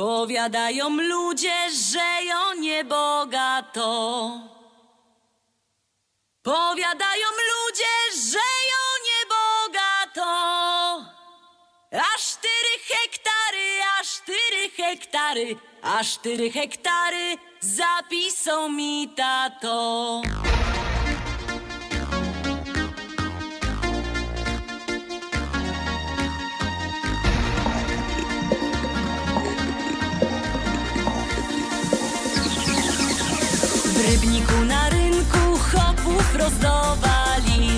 Powiadają ludzie, że ją niebogato. Powiadają ludzie, że ją niebogato. Aż cztery hektary, aż cztery hektary, aż cztery hektary zapisał mi tato. W rybniku na rynku chopów rozdawali.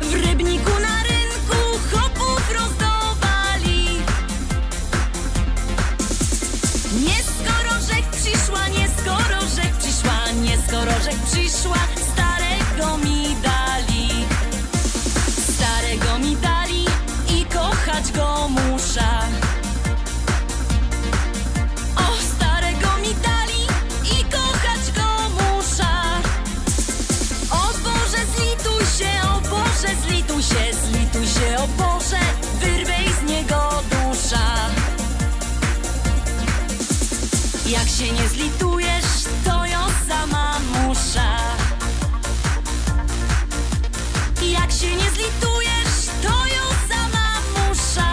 W rybniku na rynku chopów rozdawali. Nie się nie zlitujesz, to ja sama muszę. Jak się nie zlitujesz, to ja sama muszę.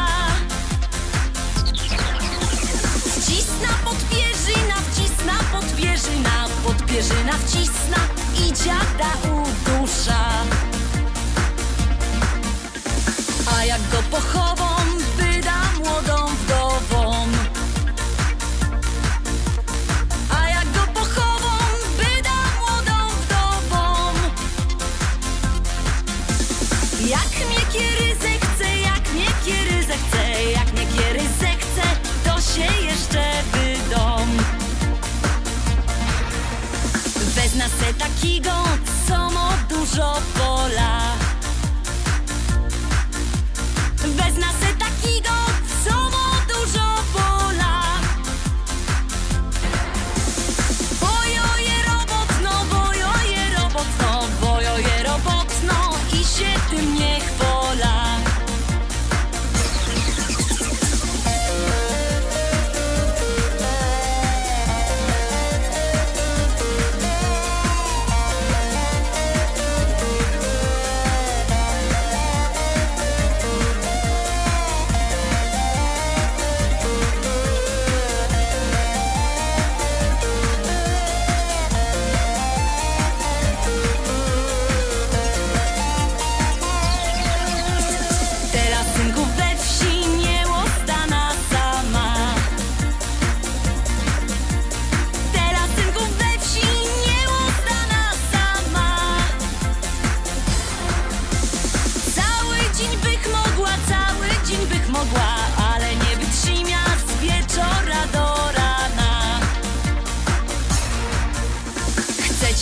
Wcisna podpierzyna, wcisna podpierzyna, podpierzyna wcisna i dziada udusza. A jak go pochową, Wezna se takiego, co ma dużo pola. Wezna se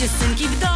Yaşasın ki bir daha